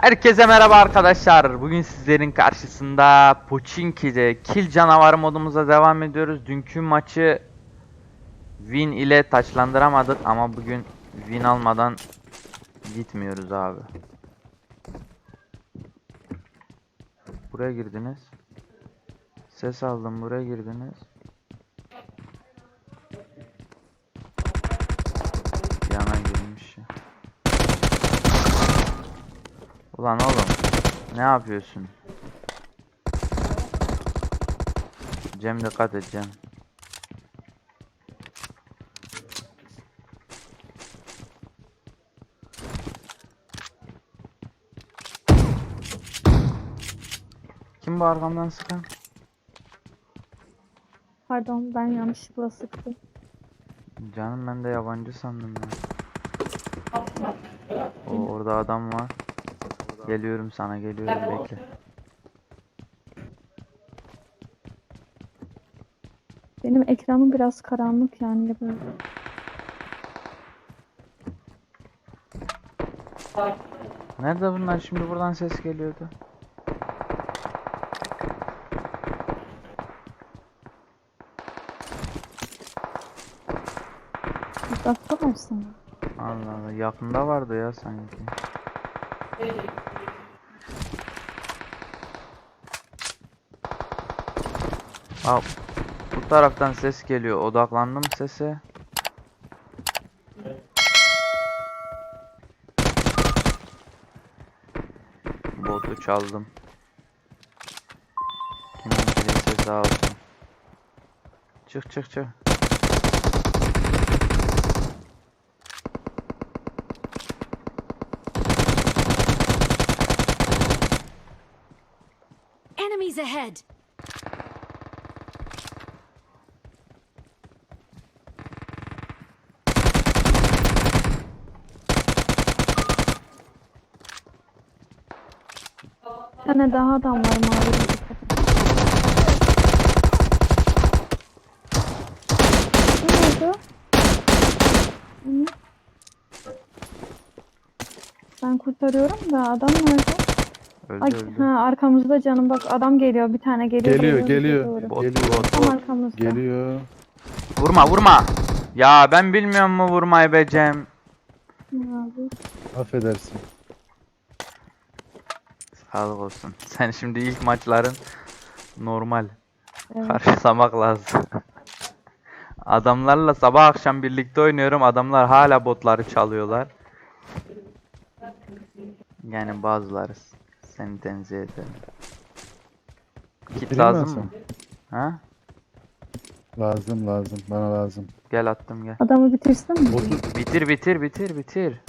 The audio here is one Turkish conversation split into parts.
Herkese merhaba arkadaşlar. Bugün sizlerin karşısında Pochinki'de kill canavarı modumuza devam ediyoruz. Dünkü maçı win ile taçlandıramadık ama bugün win almadan gitmiyoruz abi. Buraya girdiniz. Ses aldım buraya girdiniz. Ulan oğlum ne yapıyorsun? Cem dikkat et Cem. Kim bu arkamdan sıkan? Pardon ben yanlışlıkla sıktım. Canım ben de yabancı sandım ya. O orada adam var. Geliyorum sana geliyorum bekle. Benim ekranım biraz karanlık yani böyle. Nerede bunlar şimdi buradan ses geliyordu. Uzakta mısın? Allah Allah yakında vardı ya sanki. Al. Bu taraftan ses geliyor. Odaklandım sese. Botu çaldım. Kimin kilise sağ olsun. Çık çık çık. Enemies ahead! Tane daha adam var mavi. bir dikkat et. Ne oldu? Ben kurtarıyorum da adam nerede? Öldü Ay, öldü. ha, arkamızda canım bak adam geliyor bir tane geliyor. Geliyor, geliyor, geliyor. Bot, Geliyor. bot, Tam bot. arkamızda. Geliyor. Vurma vurma. Ya ben bilmiyorum mu vurmayı be Cem. Abi. Affedersin. Sağlık olsun. Sen şimdi ilk maçların normal. Evet. Karşılamak lazım. Adamlarla sabah akşam birlikte oynuyorum. Adamlar hala botları çalıyorlar. Yani bazıları. Seni tenzih ederim. Kit Bitireyim lazım mı? Ha? Lazım lazım. Bana lazım. Gel attım gel. Adamı bitirsin mi? Botu Bitir bitir bitir bitir.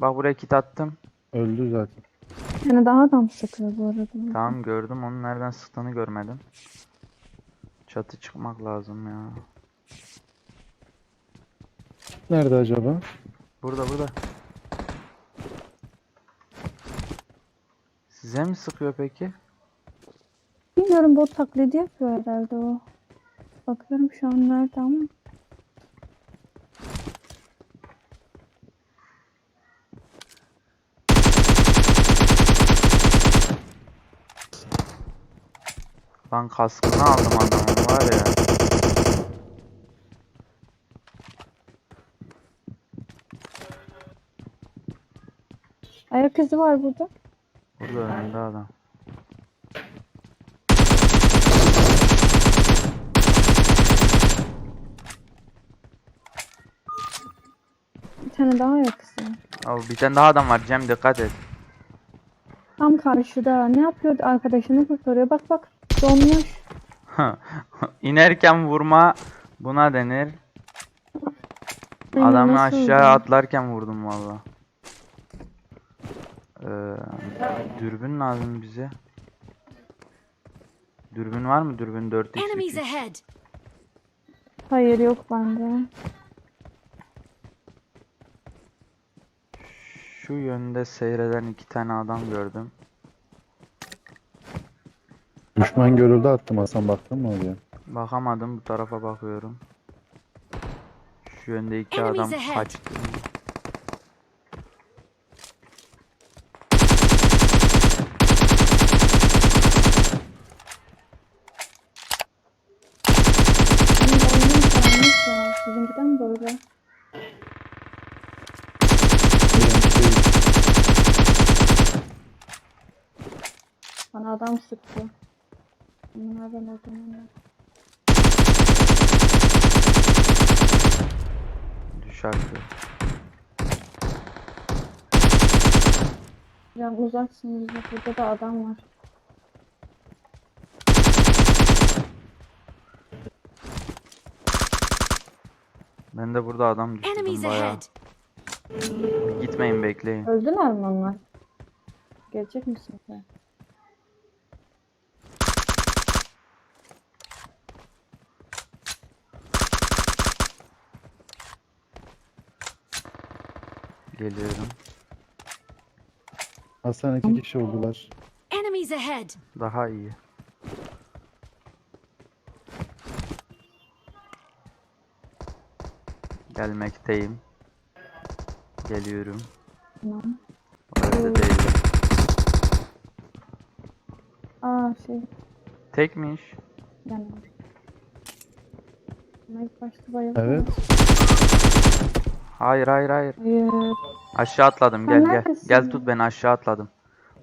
Bak buraya kit attım. öldü zaten. Bir tane daha adam sıkıyor bu arada. Tamam gördüm onun nereden sıktığını görmedim. Çatı çıkmak lazım ya. Nerede acaba? Burada burada. Size mi sıkıyor peki? Bilmiyorum bot taklidi yapıyor herhalde o. Bakıyorum şu an nerede ama. Lan kaskını aldım adamın var ya. Ayak izi var burada. Burada önünde adam. Bir tane daha ayak izi var. Abi bir tane daha adam var Cem dikkat et. Tam karşıda. Ne yapıyor? Arkadaşını kurtarıyor. Bak bak. Donmuş. İnerken vurma buna denir. Adamı nasıl aşağı atlarken vurdum valla. Ee, dürbün lazım bize. Dürbün var mı? Dürbün 4 x Enemies ahead! Hayır yok bende. Şu yönde seyreden iki tane adam gördüm. Düşman görüldü attım Hasan baktın mı oraya? Bakamadım bu tarafa bakıyorum. Şu yönde iki Enemies adam ahead. kaçtı. Benim Bana adam sıktı zaman. Düş artık. Ya uzaksınız. Burada da adam var. Ben de burada adam düşürdüm bayağı. Gitmeyin bekleyin. Öldüler mi onlar? Gelecek misin sen? Geliyorum. Hasan iki kişi oldular. Enemies ahead! Daha iyi. Gelmekteyim. Geliyorum. Tamam. Orada değilim. Aa şey Tekmiş. yani. İlk başta bayıldı. Evet. Hayır hayır hayır. Hayır. Aşağı atladım. Sen Gel gel. neredesin Gel tut beni aşağı atladım.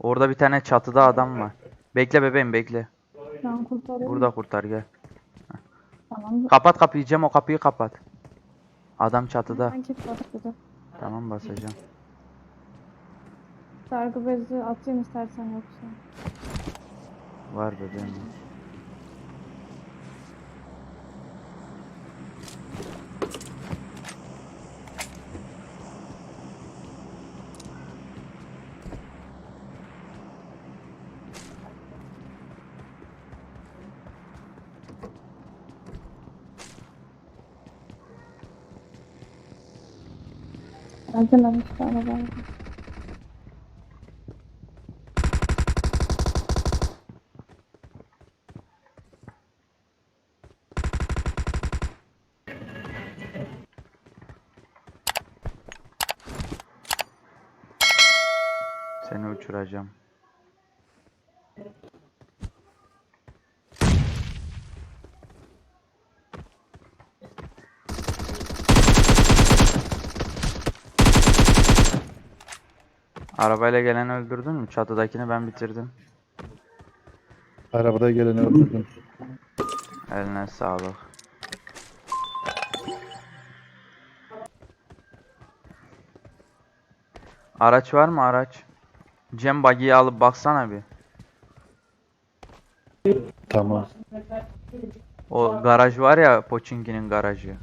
Orada bir tane çatıda adam var. Bekle bebeğim bekle. Şu an kurtarıyorum. Burada kurtar gel. Tamam. Kapat kapıyı Cem o kapıyı kapat. Adam çatıda. Ben burada. Tamam basacağım. Sargı bezi atayım istersen yoksa. Var bebeğim. Geldiler işte arabayla. Seni uçuracağım. Arabayla geleni öldürdün mü? Çatıdakini ben bitirdim. Arabada geleni öldürdüm. Eline sağlık. Araç var mı araç? Cem buggy'yi alıp baksana bir. Tamam. O garaj var ya Pochinki'nin garajı.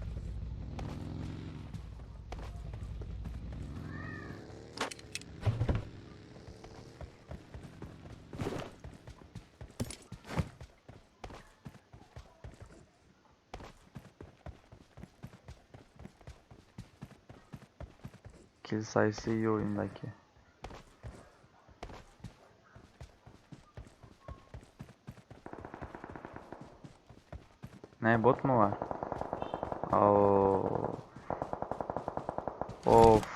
Kill sayısı iyi oyundaki. Ne bot mu var? Oo. Of.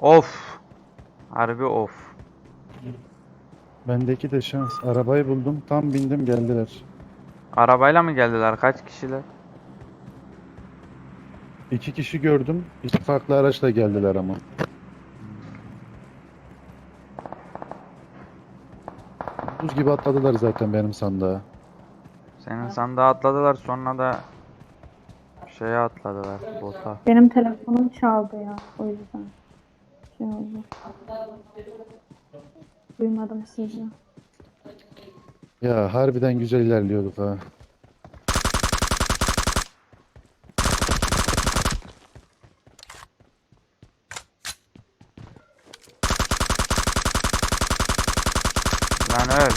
Of. Harbi of. Bendeki de şans. Arabayı buldum. Tam bindim geldiler. Arabayla mı geldiler? Kaç kişiler? İki kişi gördüm. İki farklı araçla geldiler ama. Buz gibi atladılar zaten benim sandığa. Senin sandığa atladılar sonra da şeye atladılar bota. Benim telefonum çaldı ya. O yüzden. Şey oldu. Duymadım sizi. Ya harbiden güzel ilerliyorduk ha. Lan öl.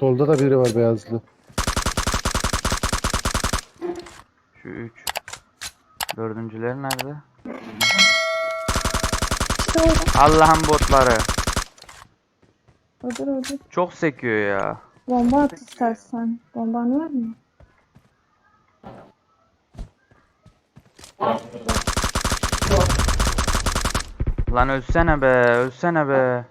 Solda da biri var beyazlı. Şu üç. Dördüncüler nerede? Allah'ın botları. Öldür öldür. Çok sekiyor ya. Bomba at istersen. Bomban var mı? Lan ölsene be, ölsene be.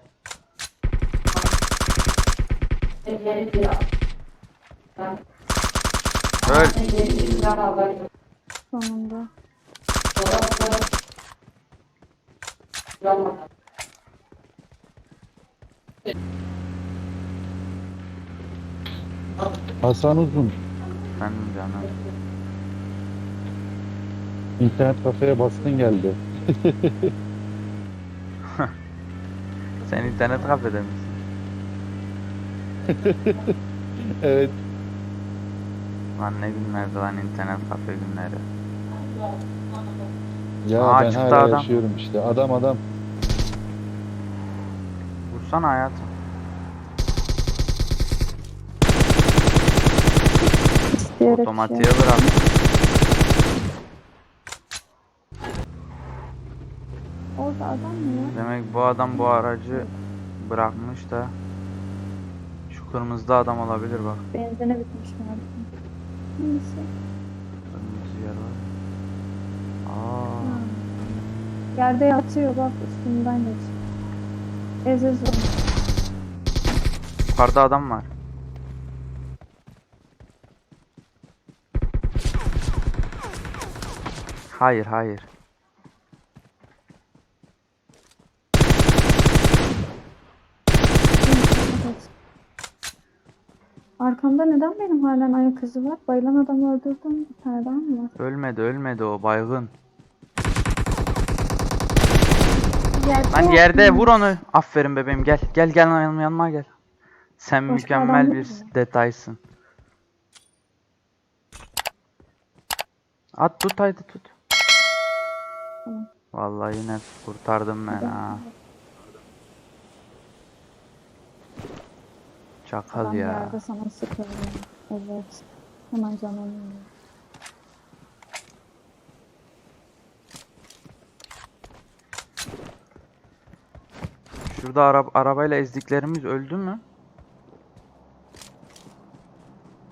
Öl. Sonunda. Hasan Uzun. Benim canım. İnternet kafeye baskın geldi. Sen internet kafede misin? Evet. Lan ne günlerdi lan internet kafe günleri. Ya Aa, ben çıktı hala adam. yaşıyorum işte. Adam adam. Vursana hayatım. Otomatiğe şey. bırak. Orada adam mı ya? Demek bu adam bu aracı bırakmış da şu kırmızıda adam olabilir bak. Benzine bitmiş galiba. Neyse. Kırmızı yer var. Aa, Ha. Yerde yatıyor bak üstünden geç. Ez ez yukarıda adam var. Hayır hayır. Evet. Arkamda neden benim halen ayak izi var? Bayılan adamı öldürdüm. Bir tane daha mı var? Ölmedi ölmedi o baygın. Yerde Lan yerde vur onu. Aferin bebeğim gel. Gel gel yanıma, yanıma gel. Sen Başka mükemmel bir mu? detaysın. At tut haydi tut. Tamam. Vallahi yine kurtardım ben ha. Çakal Adam ya. yerde sana sıkıyor. Evet. Hemen canım. yanıyor. Şurada ara arabayla ezdiklerimiz öldü mü?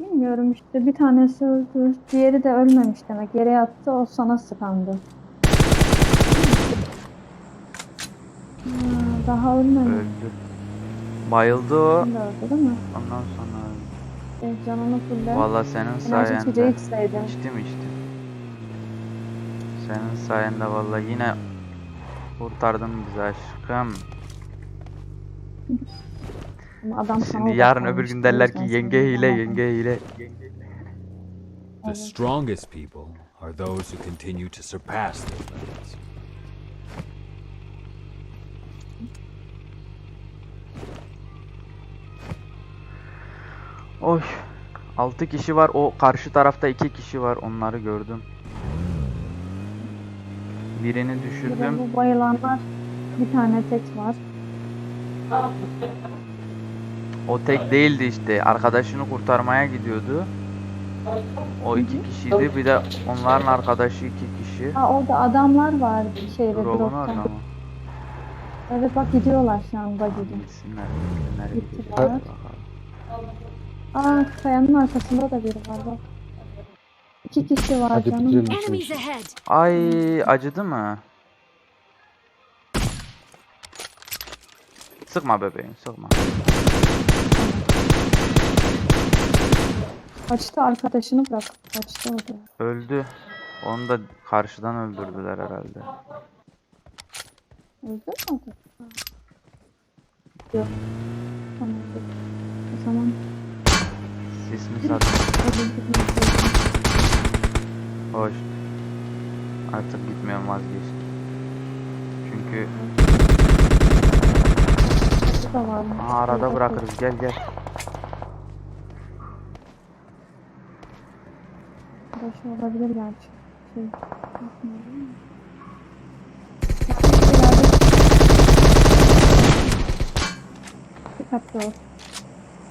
Bilmiyorum işte bir tanesi öldü. Diğeri de ölmemiş demek. Yere yattı o sana sıkandı. Ha, daha ölmemiş. Öldü. Bayıldı o. Şimdi öldü değil mi? Ondan sonra. E, canını fulle. Vallahi senin Enerji içeceği sayende. içseydin. İçtim içtim. Senin sayende vallahi yine kurtardın bizi aşkım. Ama adam sana Şimdi yarın öbür gün derler ki seni yenge hile bulamadım. yenge hile. The strongest people are those who continue to surpass their limits. Oy. 6 kişi var. O karşı tarafta 2 kişi var. Onları gördüm. Birini düşürdüm. bu bayılanlar bir tane tek var. O tek değildi işte. Arkadaşını kurtarmaya gidiyordu. O iki kişiydi. Bir de onların arkadaşı iki kişi. Ha orada adamlar var şeyde dropta. orada mı? Evet bak gidiyorlar şu an bagide. Gitsinler. Gitsinler. Gittiler. Aa kayanın arkasında da biri var bak. İki kişi var Hadi canım. bitirelim şu Enemies işi. ahead! Ay acıdı mı? Sıkma bebeğim sıkma. Kaçtı arkadaşını bırak. Kaçtı orada. Öldü. Onu da karşıdan öldürdüler herhalde. Öldü mü? Ha. Yok. Tamam. dur. O zaman Sattı? öldürdük. Hoş. Artık gitmiyorum vazgeçtim. Çünkü var. Aa, arada bırakırız gel gel. Arkadaşı olabilir gerçi. Şey. Dikkatli ol.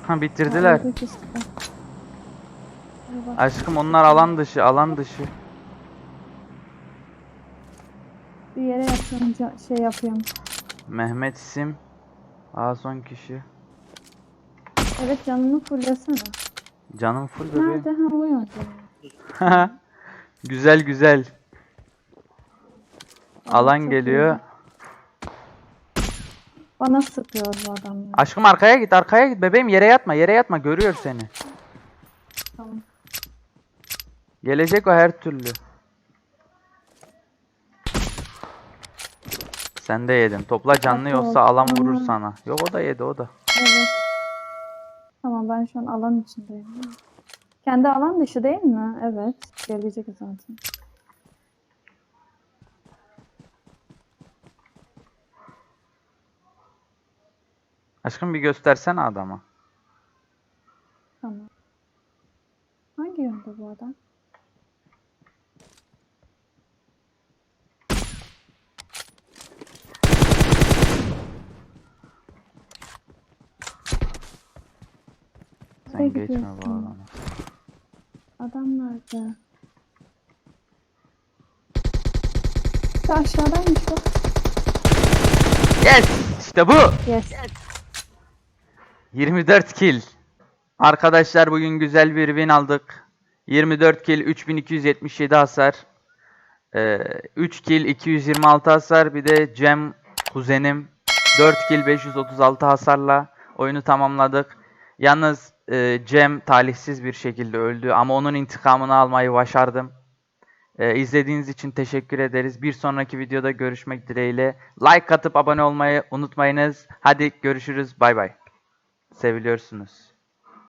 Ha bitirdiler öldü ikisi de. Hadi bak. Aşkım onlar alan dışı alan dışı. Bir yere yapıyorum, şey yapıyorum. Mehmet isim. Aa son kişi. Evet canını fullesene. Canım full bebeğim. Nerede? Ha o yönde. güzel güzel. Alan çok geliyor. iyi. Bana sıkıyor bu adamlar. Aşkım arkaya git arkaya git bebeğim yere yatma yere yatma görüyor seni. Tamam. Gelecek o her türlü. Sen de yedin. Topla canlı Haklı yoksa alan vurur sana. Yok o da yedi o da. Evet. Tamam ben şu an alan içindeyim. Kendi alan dışı değil mi? Evet. Gelecek zaten. Aşkım bir göstersene adama. Tamam. Hangi yönde bu adam? Nereye geçme gidiyorsun? adamı. Adam nerede? İşte aşağıdaymış bak. Yes! İşte bu! Yes. 24 kill. Arkadaşlar bugün güzel bir win aldık. 24 kill 3277 hasar. Ee, 3 kill 226 hasar. Bir de Cem kuzenim 4 kill 536 hasarla oyunu tamamladık. Yalnız e, Cem talihsiz bir şekilde öldü ama onun intikamını almayı başardım. Ee, izlediğiniz için teşekkür ederiz. Bir sonraki videoda görüşmek dileğiyle. Like atıp abone olmayı unutmayınız. Hadi görüşürüz. Bay bay. Seviliyorsunuz.